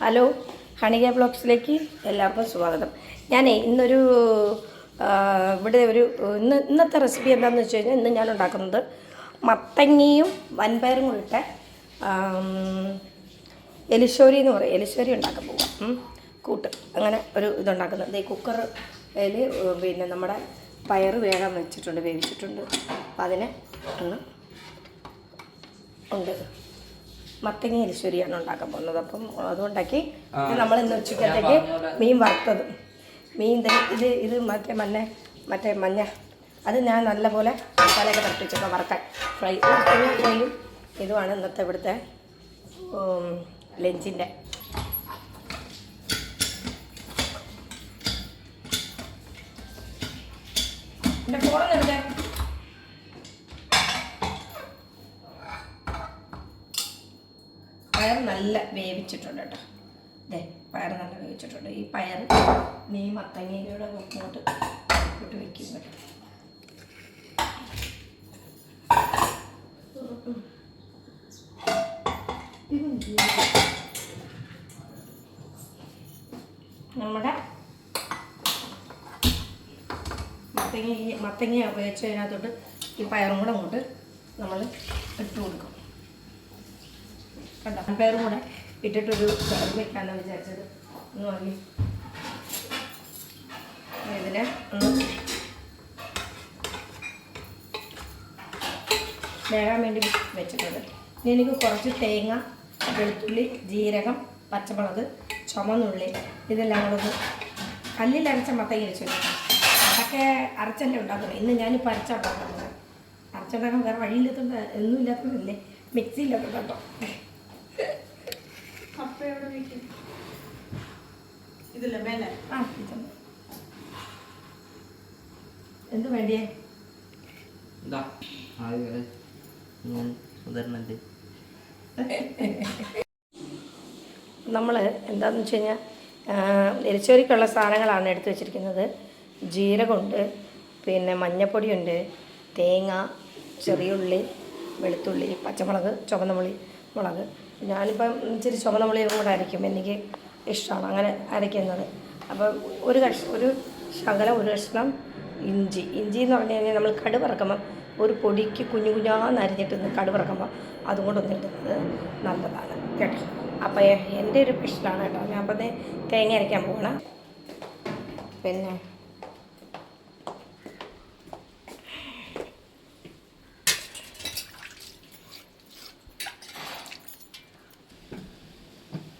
Hello ഹണിക ബ്ലോഗ്സിലേക്ക് എല്ലാവർക്കും സ്വാഗതം. ഞാനേ ഇന്നൊരു ഇവിടെ ഒരു ഇന്ന് ഇന്നത്തെ റെസിപ്പി എന്താണെന്ന് വെച്ച് കഴിഞ്ഞാൽ ഇന്ന് ഞാൻ ഉണ്ടാക്കുന്നത് മത്തങ്ങയും വൻപയറും കൂടി ഇട്ട എന്ന് പറയും. എലിശ്ശേരി ഉണ്ടാക്കാൻ പോവാം. കൂട്ട്. അങ്ങനെ ഒരു ഇതുണ്ടാക്കുന്നത്. ഈ കുക്കറിൽ പിന്നെ നമ്മുടെ പയർ വേഗം വെച്ചിട്ടുണ്ട് വേവിച്ചിട്ടുണ്ട്. അപ്പം അതിനെ ഒന്ന് ഉണ്ട്. മത്തങ്ങ എലിശ്ശേരിയാണ് ഉണ്ടാക്കാൻ പോകുന്നത്. അപ്പം അതുകൊണ്ടാക്കി നമ്മൾ ഇന്ന് ഉച്ചക്കത്തേക്ക് മീൻ വറുത്തത്. മീൻ ഇത് ഇത് മറ്റേ മഞ്ഞ മറ്റേ മഞ്ഞ. അത് ഞാൻ നല്ലപോലെ മസാലയൊക്കെ തട്ടിച്ചൊക്കെ വറുക്കാൻ ഫ്രൈ ഫ്രൈയും ഇതുമാണ് ഇന്നത്തെ ഇവിടുത്തെ ലഞ്ചിന്റെ. എന്റെ ഫോൺ എടുത്തേ പയർ നല്ല വേവിച്ചിട്ടുണ്ട് കേട്ടോ. അതെ പയർ നല്ല വേവിച്ചിട്ടുണ്ട്. ഈ പയർ നീ മത്തങ്ങയിലൂടെ ഇങ്ങോട്ട് ഇട്ട് വെക്കും കേട്ടോ. നമ്മുടെ മത്തങ്ങ മത്തങ്ങ വേവിച്ചതിനകത്തോട്ട് ഈ പയറും കൂടെ അങ്ങോട്ട് നമ്മൾ ഇട്ട് കൊടുക്കും. കണ്ടോ? പേരും കൂടെ ഇട്ടിട്ടൊരു കറി വെക്കാമെന്ന് വിചാരിച്ചത്. ഒന്ന് വാങ്ങി ഇതിനെ ഒന്ന് വേകാൻ വേണ്ടി വെച്ചിട്ടുണ്ട്. ഇനി എനിക്ക് കുറച്ച് തേങ്ങ വെളുത്തുള്ളി ജീരകം പച്ചമുളക് ചുമന്നുള്ളി ഇതെല്ലാം കൂടെ ഒന്ന് കല്ലിൽ അരച്ച മത്തങ്ങ വെച്ചു അതൊക്കെ അരച്ചല്ലേ ഉണ്ടാക്കുന്നത് ഇന്ന് ഞാനിപ്പോൾ അരച്ച ഉണ്ടാക്കുന്നത്. അരച്ചുണ്ടാക്കാൻ വേറെ വഴിയില്ലാത്തതുകൊണ്ട് ഒന്നും ഇല്ലാത്തതല്ലേ മിക്സിയിലൊക്കെ കേട്ടോ ഇതില്ല മേലെ? ആ. എന്ത് വേണ്ടിയേ? ആളുകൾ ഞാൻ നമ്മൾ എന്താണെന്ന് വെച്ച് കഴിഞ്ഞാൽ എരിച്ചോരിക്കുള്ള സാധനങ്ങളാണ് എടുത്തു വെച്ചിരിക്കുന്നത്. ജീരകമുണ്ട് പിന്നെ മഞ്ഞപ്പൊടിയുണ്ട് തേങ്ങ ചെറിയുള്ളി വെളുത്തുള്ളി പച്ചമുളക് ചുവന്നമുളി മുളക് ഞാനിപ്പം ഇച്ചിരി ചുവന്നമുളിയും കൂടെ അരയ്ക്കും. എനിക്ക് ഇഷ്ടമാണ് അങ്ങനെ അരയ്ക്കുന്നത്. അപ്പം ഒരു കഷ ഒരു ശകലം ഒരു കഷ്ണം ഇഞ്ചി. ഇഞ്ചി എന്ന് പറഞ്ഞു കഴിഞ്ഞാൽ നമ്മൾ കടുവറക്കുമ്പം ഒരു പൊടിക്ക് കുഞ്ഞു കുഞ്ഞാന്ന് അരിഞ്ഞിട്ട് കടുവറക്കുമ്പോൾ അതും കൊണ്ട് നല്ലതാണ് കേട്ടോ. അപ്പോൾ എന്റെ ഒരു പ്രശ്നമാണ് കേട്ടോ. ഞാൻ അപ്പം തേങ്ങ അരയ്ക്കാൻ പോകണം പിന്നെ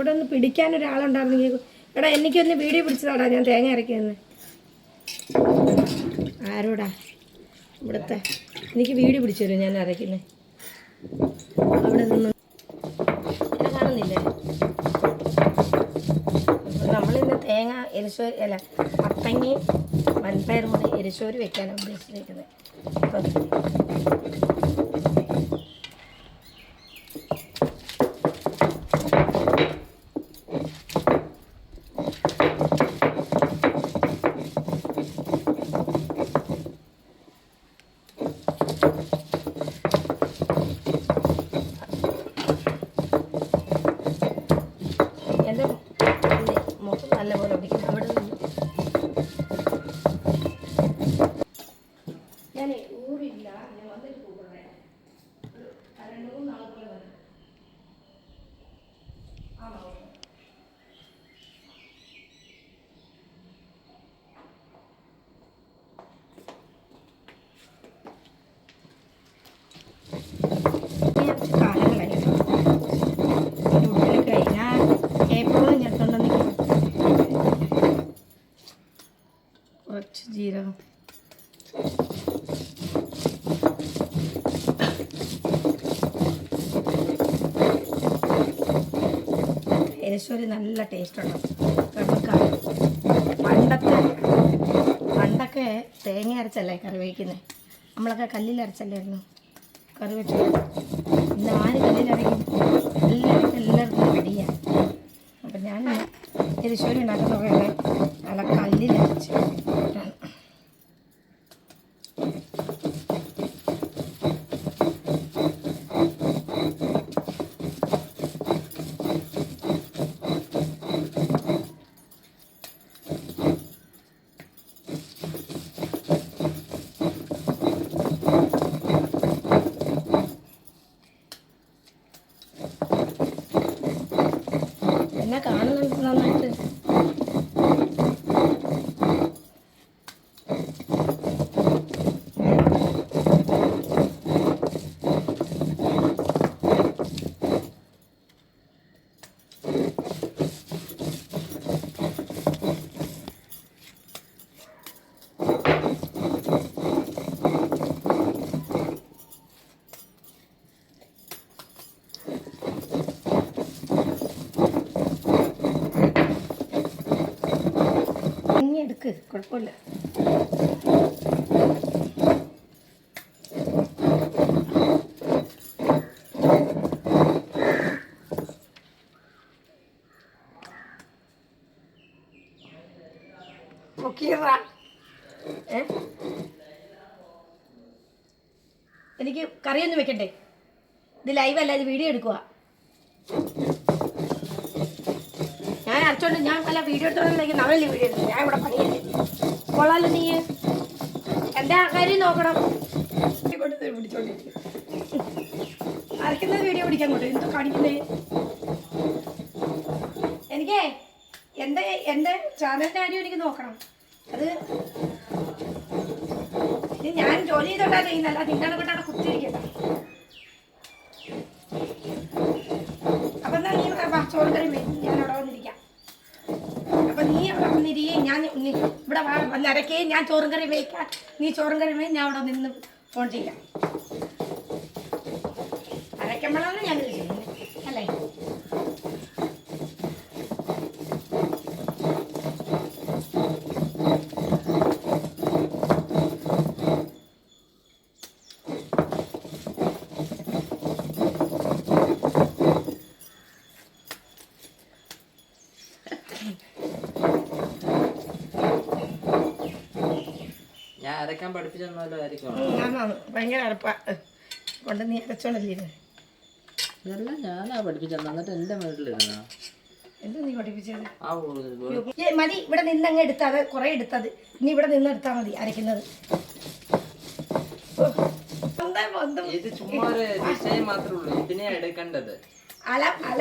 ഇവിടെ ഒന്ന് പിടിക്കാൻ ഒരാളുണ്ടായിരുന്നെങ്കിൽ എടാ എനിക്കൊന്ന് വീഡിയോ പിടിച്ചതാടാ ഞാൻ തേങ്ങ അരക്കുന്നത് ആരോടാ? ഇവിടുത്തെ. എനിക്ക് വീഡിയോ പിടിച്ചു തരും ഞാൻ അരയ്ക്കുന്നത് അവിടെ നിന്ന്. എന്നെ കാണുന്നില്ലേ? നമ്മളിന്ന് തേങ്ങ എരിശോരി അല്ല അപ്പങ്ങി വൻപയറും കൂടി എരിശോരി വെക്കാനാണ് ഉദ്ദേശിച്ചിരിക്കുന്നത്. അപ്പം എന്റെ മുഖം നല്ലപോലെ പിടിക്കും അവിടെ നിന്ന് ഞാൻ ഊരില്ല ഞാൻ വന്നിട്ട് കൂടെ രണ്ട് മൂന്ന് നാളെ പോലെ വരും ആണോ കുറച്ച് കാലങ്ങളായി ഉള്ളിലൊക്കെ ഞാൻ ഏപ്രിലും ഞെട്ടുണ്ടെന്ന് കുറച്ച് ജീരകം ഏശ്വരി നല്ല ടേസ്റ്റ് ഉണ്ടാവും പണ്ടത്തെ പണ്ടൊക്കെ തേങ്ങ അരച്ചല്ലേ കറി വയ്ക്കുന്നത് നമ്മളൊക്കെ കല്ലിൽ അരച്ചല്ലായിരുന്നു? കറി വെച്ചത് ഇന്ന് ആര് കല്ലിലരയ്ക്കും എല്ലാവർക്കും എല്ലാവർക്കും മടിയാണ് അപ്പം ഞാൻ എരിശ്ശേരി ഉണ്ടാക്കുന്ന なんかあんなに知らない人です。എടുക്ക് കുഴപ്പമില്ല. എനിക്ക് കറിയൊന്നും വെക്കണ്ടേ? ഇത് ലൈവ് അല്ല ഇത് വീഡിയോ എടുക്കുക ഞാൻ വല്ല വീഡിയോ എടുത്തോണ്ടെങ്കിൽ നമ്മളല്ലേ വീഡിയോ എടുത്തു ഞാൻ ഇവിടെ പണിയല്ലേ? കൊള്ളാലോ നീ. എന്റെ കാര്യം നോക്കണം. പിടിച്ചോണ്ടിരിക്കും വീഡിയോ പിടിക്കാൻ കൊണ്ടു. എന്തോ കാണിക്കുന്നേ? എനിക്കേ എന്റെ എന്റെ ചാനലിന്റെ കാര്യം എനിക്ക് നോക്കണം. അത് ഞാൻ ജോലി ചെയ്തോണ്ടാ ചെയ്യുന്നല്ല നിങ്ങളുടെ കൊണ്ടാണ് കുത്തിയിരിക്കുന്നത് അപ്പൊ എന്നാ നീ ചോറും കറി ഞാൻ അവിടെ വന്നിരിക്കാം. അപ്പൊ നീ അവിടെ വന്നിരിക്കേ ഞാൻ ഇവിടെ വന്നരക്കേ ഞാൻ ചോറും കറി വയ്ക്കാം നീ ചോറും കറി വേ ഞാൻ അവിടെ നിന്ന് ഫോൺ ചെയ്യാം. അരക്കമ്പളാണ് ഞാൻ ചെയ്യുന്നത് അല്ലേ ഞാൻ അരക്കാൻ പഠിപ്പിച്ചെന്നാലും ആയിരിക്കും. ഞാനാണ് ഭയങ്കര അരപ്പ കൊണ്ട് നീ അരച്ചോണ്ടല്ലേ ഇരുന്നെ. ഇതെല്ലാം ഞാനാ പഠിപ്പിച്ചത്. എന്നിട്ട് എന്റെ വീട്ടിലിരുന്ന എന്താ നീ പഠിപ്പിച്ചത്? മതി. ഇവിടെ നിന്ന് അങ്ങ് എടുത്തത് കുറെ എടുത്തത്. ഇനി ഇവിടെ നിന്ന് എടുത്താൽ മതി അരയ്ക്കുന്നത്. ഇത് ചുമ്മാ മാത്രമേ ഉള്ളൂ. ഇതിനെ എടുക്കേണ്ടത്. അല അല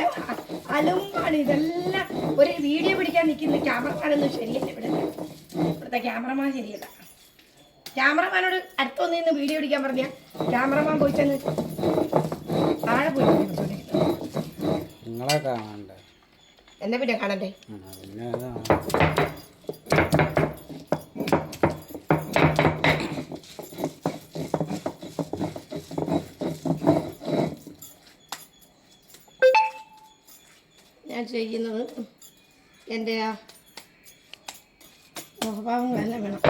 അലുമ്പാണ് ഇതെല്ലാം. ഒരു വീഡിയോ പിടിക്കാൻ നിൽക്കുന്ന ക്യാമറമാനൊന്നും ശരിയല്ല ഇവിടെ ഇവിടുത്തെ ക്യാമറമാൻ ശരിയല്ല. ക്യാമറമാനോട് അടുത്തൊന്ന് നിന്ന് വീഡിയോ എടുക്കാൻ പറഞ്ഞ ക്യാമറമാൻ പോയി ചെന്ന് താഴെ പോയി. നിങ്ങളെ കാണണ്ടേ എന്നെ പിന്നെ കാണണ്ടേ. ഞാൻ ചെയ്യുന്നത് എന്റെ മുഖഭാവങ്ങളെല്ലാം വേണം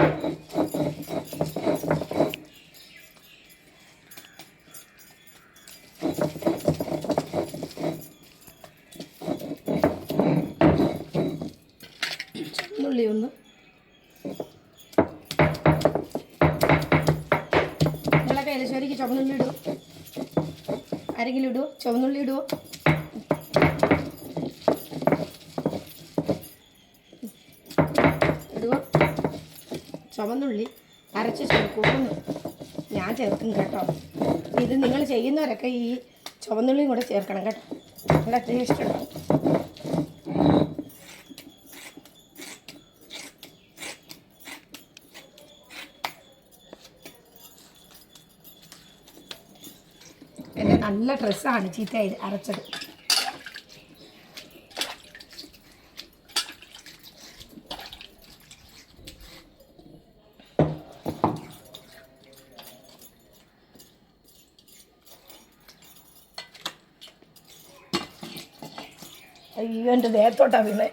ചുവന്നുള്ളി ഒന്ന് നിങ്ങളൊക്കെ ഇലശ്ശേരിക്ക് ചുവന്നുള്ളി ഇടുമോ ആരെങ്കിലും ഇടുമോ ചുവന്നുള്ളി ഇടുമോ ചുവന്നുള്ളി അരച്ച് ചേർക്കും ഞാൻ ചേർക്കും കേട്ടോ. ഇത് നിങ്ങൾ ചെയ്യുന്നവരൊക്കെ ഈ ചുവന്നുള്ളിയും കൂടെ ചേർക്കണം കേട്ടോ. നല്ല ടേസ്റ്റ് ഉണ്ടാവും എന്റെ നല്ല ഡ്രസ്സാണ് ചീത്തയായി അരച്ചത്. അയ്യോ എന്റെ ദേഹത്തോട്ടാ വീണേ.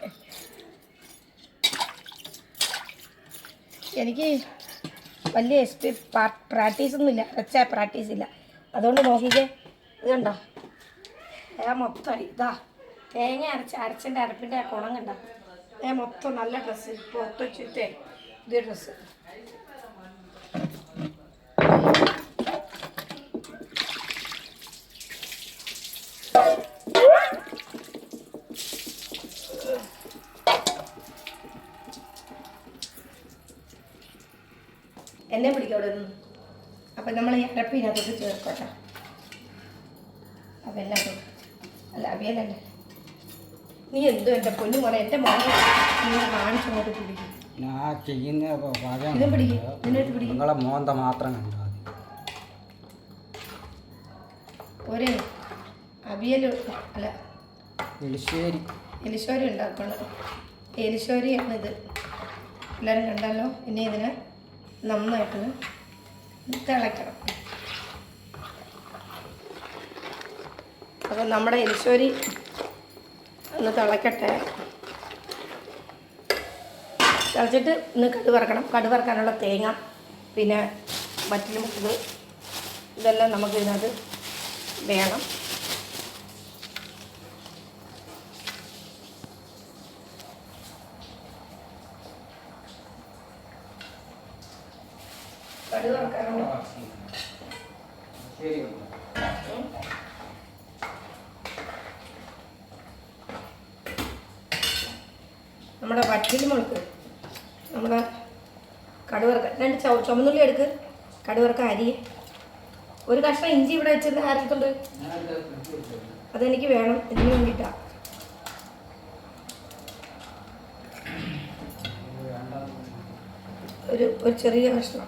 എനിക്ക് വലിയ എക്സ്പീ പ്രാക്ടീസ് ഒന്നുമില്ല അരച്ച പ്രാക്ടീസ് ഇല്ല അതുകൊണ്ട് നോക്കിക്കേ ഇത് കണ്ടോ? ഏ മൊത്തം ഇതാ തേങ്ങ അരച്ച അരച്ചന്റെ അരപ്പിന്റെ ആ കുണം കണ്ട? ഏ മൊത്തം നല്ല ഡ്രസ്സ് ഇപ്പോൾ ഒത്തൊച്ചിട്ടേ ഇതേ ഡ്രസ്സ് എന്നെ പിടിക്കും അവിടെ നിന്ന്. അപ്പം നമ്മൾ ഈ അരപ്പിനകത്തോട്ട് ചേർക്കോട്ടെ. അപ്പം എല്ലാം. അല്ല അവിയലല്ലേ? നീ എന്തോ എന്റെ പൊന്നു മോനെ എന്റെ മോനെ നീ കാണിച്ചങ്ങോട്ട് പിടിക്കും. ഞാൻ ചെയ്യുന്ന പാചകം പിടിക്ക്. നിങ്ങളെ മോന്ത മാത്രം കണ്ടാൽ മതി ഒരു അവിയൽ അല്ല എലിശ്ശേരി. എലിശ്ശേരി ഉണ്ടാക്കണം. എലിശ്ശേരിയാണ് ഇത് എല്ലാവരും കണ്ടല്ലോ ഇനി ഇതിനെ നന്നായിട്ട് തിളയ്ക്കണം. അപ്പം നമ്മുടെ എലിശ്ശേരി ഒന്ന് തിളയ്ക്കട്ടെ തിളച്ചിട്ട് ഇന്ന് കടു വറക്കണം. കടു വറക്കാനുള്ള തേങ്ങ പിന്നെ വറ്റിലും ഇത് ഇതെല്ലാം നമുക്ക് ഇതിനകത്ത് വേണം. ശരി. നമ്മുടെ വറ്റിൽ മുളക്ക് നമ്മുടെ കടുവറക്ക രണ്ട് ചുവ ചുമന്നുള്ളി എടുക്ക്. കടുവറക്ക അരി ഒരു കഷ്ണം ഇഞ്ചി ഇവിടെ വെച്ചിട്ട് ആരത്തുണ്ട് അതെനിക്ക് വേണം ഇതിന് വേണ്ടിയിട്ടാ. ഒരു ഒരു ചെറിയ കഷ്ണം.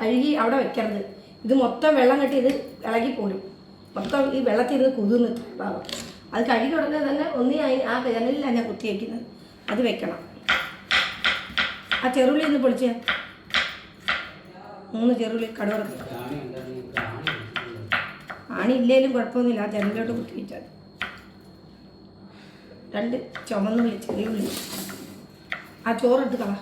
കഴുകി അവിടെ വെക്കരുത്. ഇത് മൊത്തം വെള്ളം കെട്ടി ഇത് ഇളകി പോരും. മൊത്തം ഈ വെള്ളത്തിൽ ഇത് കുതിർന്ന് ഭാഗം അത് കഴുകി ഉടനെ തന്നെ ഒന്നി ആ ജനലിലാണ് ഞാൻ കുത്തി വയ്ക്കുന്നത് അത് വെക്കണം. ആ ചെറുള്ളി ഒന്ന് പൊളിച്ച്. മൂന്ന് ചെറുള്ളി കടുവറക്ക് ആണി ഇല്ലേലും കുഴപ്പമൊന്നുമില്ല. ആ ജനലിലോട്ട് കുത്തി വെച്ചാൽ. രണ്ട് ചുമന്നുള്ളി ചെറിയ ഉള്ളി. ആ ചോറെടുത്ത് കള.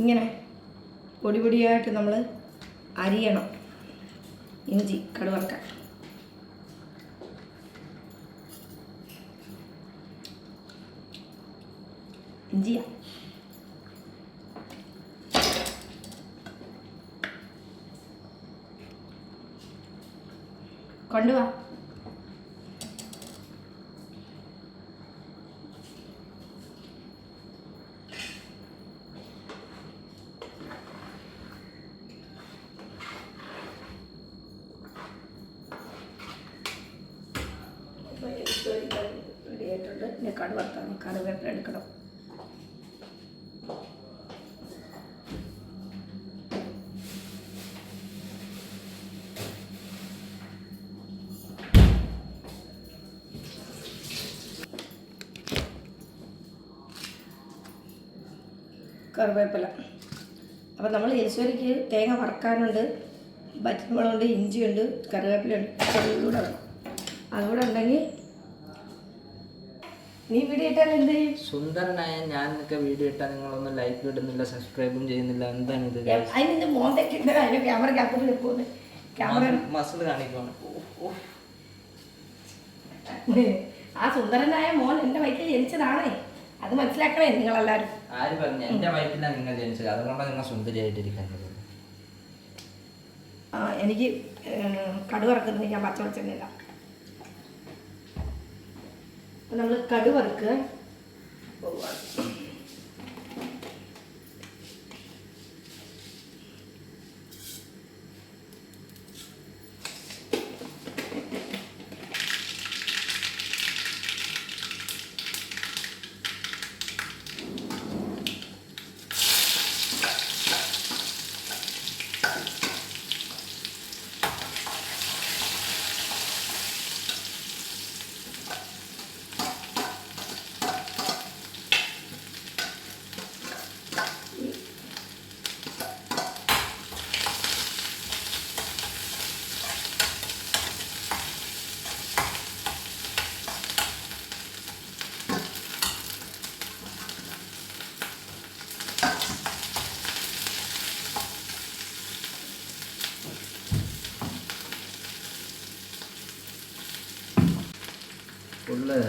ഇങ്ങനെ പൊടി പൊടിയായിട്ട് നമ്മൾ അരിയണം. ഇഞ്ചി കടുവറക്കാൻ ഇഞ്ചിയാ. കൊണ്ടുവാ. കറിവേപ്പില. അപ്പോൾ നമ്മൾ യേശുവരിക്ക് തേങ്ങ വറക്കാനുണ്ട് പച്ചമുളകുണ്ട് ഇഞ്ചിയുണ്ട് കറിവേപ്പിലുണ്ട് ചെറുകൂടെ വേണം അതുകൂടെ ഉണ്ടെങ്കിൽ നീ വീഡിയോ ഇട്ടാൽ എന്ത് ചെയ്യും? സുന്ദരനായ ഞാനൊക്കെ വീഡിയോ ഇട്ടാൽ നിങ്ങളൊന്നും ലൈക്ക് ഇടുന്നില്ല സബ്സ്ക്രൈബും ചെയ്യുന്നില്ല. എന്താണ് ഇത് അതിന്റെ മോന്തൊക്കെ ഉണ്ട് അതിന് ക്യാമറ ക്യാപ്ചർ പോകുന്നത് ക്യാമറ മസിൽ കാണിക്കുവാണ്. ആ സുന്ദരനായ മോൻ എന്റെ വയറ്റിൽ ജനിച്ചതാണേ. അത് മനസ്സിലാക്കണേ നിങ്ങളെല്ലാരും. ആര് പറഞ്ഞു? എന്റെ വയറ്റിലാണ് നിങ്ങൾ ജനിച്ചത്. അതുകൊണ്ടാണ് നിങ്ങൾ സുന്ദരിയായിട്ടിരിക്കുന്നത്. എനിക്ക് കടുവറക്കുന്നത് ഞാൻ പച്ച വെച്ചിട്ടില്ല നമ്മൾ കടുവറുക്കുക പോവാണ് ഫുള്ള്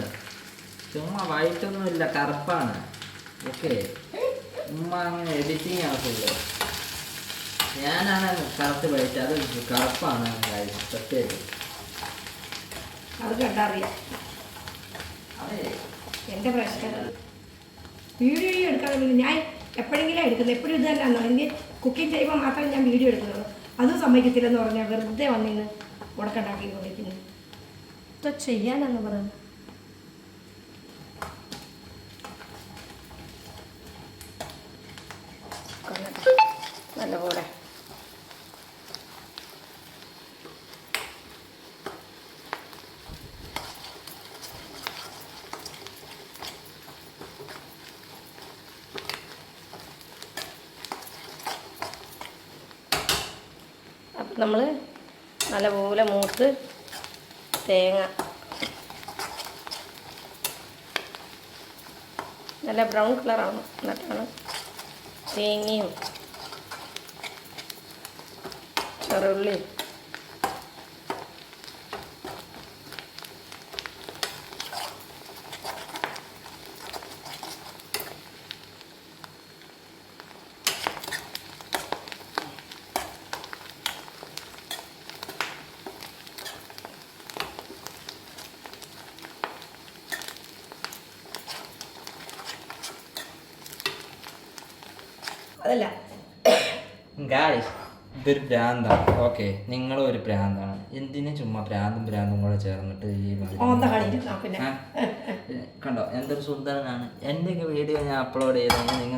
ചുമ്മാ വൈറ്റൊന്നുമില്ല കറുപ്പാണ്. ഓക്കെ. ഉമ്മ അങ്ങനെ എഡിറ്റിംഗ് ആണ് ഫുള്ള് ഞാനാണ് കറുത്ത് വൈറ്റ് അത് കറുപ്പാണ് കാര്യം പ്രത്യേകം അത് കണ്ടറിയാം ആദ്യത്തെ പ്രാവശ്യം വീഡിയോ പിന്നെ ഞാൻ എപ്പോഴെങ്കിലും എടുക്കുന്നത് എപ്പോഴും ഇത് തന്നെയാണോ എനിക്ക് കുക്കിംഗ് ചെയ്യുമ്പോൾ മാത്രമേ ഞാൻ വീഡിയോ എടുക്കുന്നുള്ളൂ. അതും സമ്മതിക്കത്തില്ലെന്ന് പറഞ്ഞാൽ വെറുതെ വന്നിന്ന് മുടക്കുണ്ടാക്കിക്കൊണ്ടിരിക്കുന്നു. എന്തോ ചെയ്യാനാണെന്ന് പറയുന്നത്. നല്ലപോലെ. അപ്പം നമ്മൾ നല്ലപോലെ മൂത്ത് തേങ്ങ. നല്ല ബ്രൗൺ കളറാണ്. എന്നിട്ടാണ് തേങ്ങയും ചെറുള്ളിയും അതല്ല ഗായ്സ് ഇതൊരു ഭ്രാന്താണ്. ഓക്കെ നിങ്ങളും ഒരു ഭ്രാന്താണ്. എന്തിനു ചുമ്മാ ഭ്രാന്തും ഭ്രാന്തും കൂടെ ചേർന്നിട്ട് ഈ? കണ്ടോ? എന്തൊരു സുന്ദരനാണ്. എന്റെയൊക്കെ വീഡിയോ ഞാൻ അപ്ലോഡ് ചെയ്തെങ്കിൽ നിങ്ങൾ